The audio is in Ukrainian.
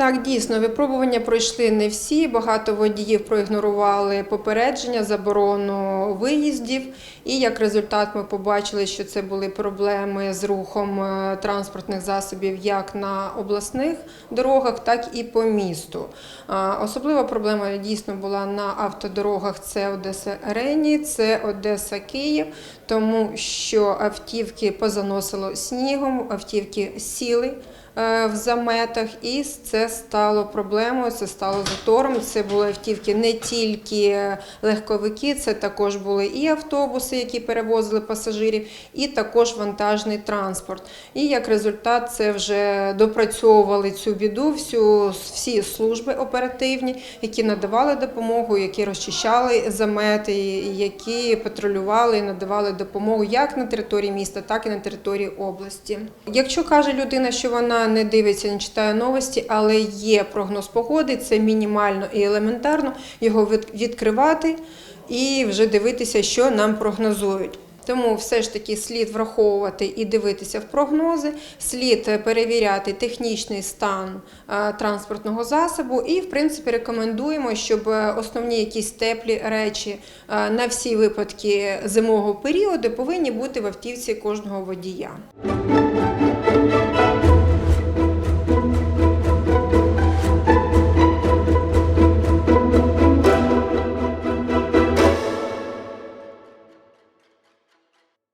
Так, дійсно, випробування пройшли не всі. Багато водіїв проігнорували попередження, заборону виїздів. І як результат, ми побачили, що це були проблеми з рухом е, транспортних засобів як на обласних дорогах, так і по місту. Особлива проблема дійсно була на автодорогах. Це Одеса Рені, це Одеса Київ, тому що автівки позаносило снігом, автівки сіли е, в заметах, і це стало проблемою, це стало затором. Це були автівки не тільки легковики, це також були і автобуси, які перевозили пасажирів, і також вантажний транспорт. І як результат, це вже допрацьовували цю біду, всю всі служби оперативні, які надавали допомогу, які розчищали замети, які патрулювали і надавали допомогу як на території міста, так і на території області. Якщо каже людина, що вона не дивиться, не читає новості, але є прогноз погоди, це мінімально і елементарно його відкривати і вже дивитися, що нам прогнозують. Тому все ж таки слід враховувати і дивитися в прогнози, слід е, перевіряти технічний стан е, транспортного засобу, і в принципі рекомендуємо, щоб е, основні якісь теплі речі на всі випадки зимового періоду повинні бути в автівці кожного водія.